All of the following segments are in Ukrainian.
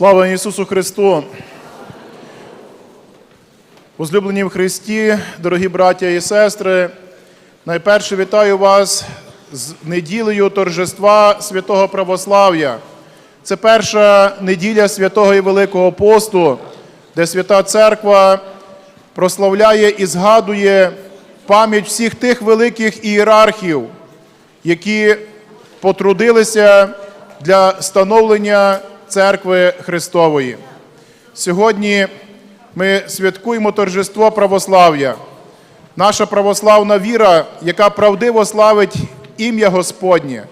Слава Ісусу Христу! Возлюблені в Христі, дорогі браття і сестри, найперше вітаю вас з неділею торжества святого православ'я. Це перша неділя святого і Великого посту, де Свята Церква прославляє і згадує пам'ять всіх тих великих ієрархів, які потрудилися для становлення церкви Христової. Сьогодні ми святкуємо торжество православ'я. Наша православна віра, яка правдиво славить ім'я Господнє.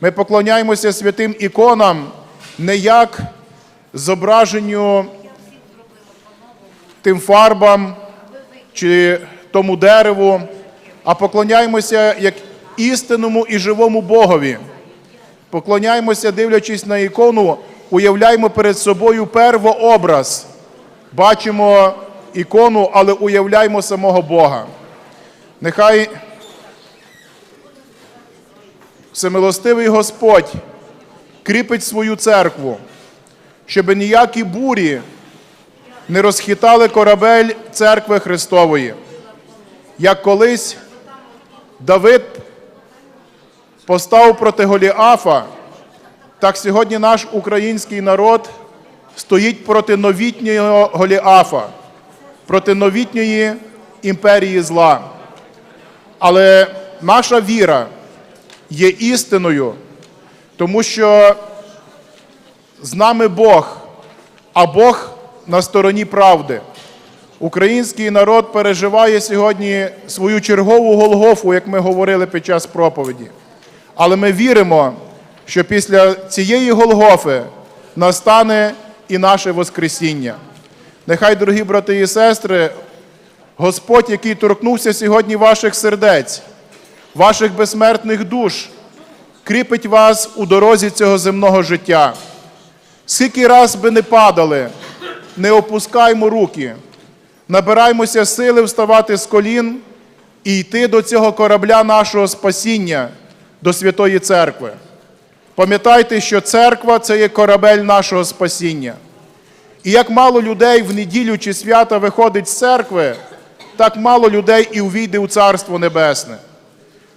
Ми поклоняємося святим іконам не як зображенню тим фарбам чи тому дереву, а поклоняємося як істинному і живому Богові. Поклоняємося, дивлячись на ікону, уявляємо перед собою первообраз. Бачимо ікону, але уявляємо самого Бога. Нехай всемилостивий Господь кріпить свою церкву, щоб ніякі бурі не розхитали корабель церкви Христової. Як колись Давид постав проти Голіафа, так сьогодні наш український народ стоїть проти новітнього Голіафа, проти новітньої імперії зла. Але наша віра є істиною, тому що з нами Бог, а Бог на стороні правди. Український народ переживає сьогодні свою чергову Голгофу, як ми говорили під час проповіді. Але ми віримо, що після цієї Голгофи настане і наше Воскресіння. Нехай, дорогі брати і сестри, Господь, який торкнувся сьогодні ваших сердець, ваших безсмертних душ, кріпить вас у дорозі цього земного життя. Скільки раз би не падали, не опускаймо руки, набираймося сили вставати з колін і йти до цього корабля нашого спасіння, до Святої Церкви. Пам'ятайте, що церква це є корабель нашого спасіння. І як мало людей в неділю чи свята виходить з церкви, так мало людей і увійде у Царство Небесне.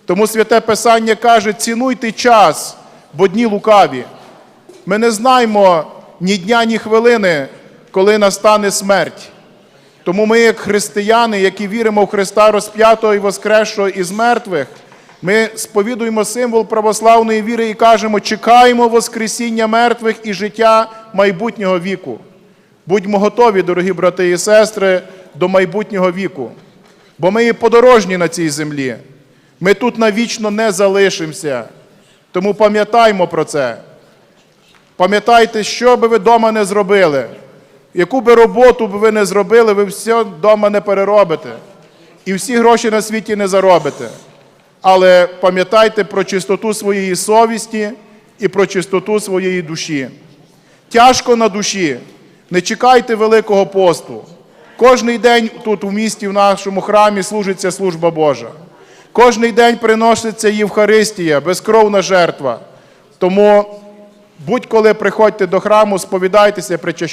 Тому святе Писання каже: цінуйте час, бо дні лукаві. Ми не знаємо ні дня, ні хвилини, коли настане смерть. Тому ми, як християни, які віримо в Христа розп'ятого і воскресшого із мертвих, ми сповідуємо символ православної віри і кажемо, чекаємо Воскресіння мертвих і життя майбутнього віку. Будьмо готові, дорогі брати і сестри, до майбутнього віку. Бо ми є подорожні на цій землі. Ми тут навічно не залишимося. Тому пам'ятаймо про це. Пам'ятайте, що би ви вдома не зробили, яку би роботу би ви не зробили, ви все вдома не переробите. І всі гроші на світі не заробите. Але пам'ятайте про чистоту своєї совісті і про чистоту своєї душі. Тяжко на душі. Не чекайте Великого посту. Кожний день тут у місті, в нашому храмі, служиться служба Божа. Кожний день приноситься Євхаристія, безкровна жертва. Тому будь-коли приходьте до храму, сповідайтеся, причащайтеся.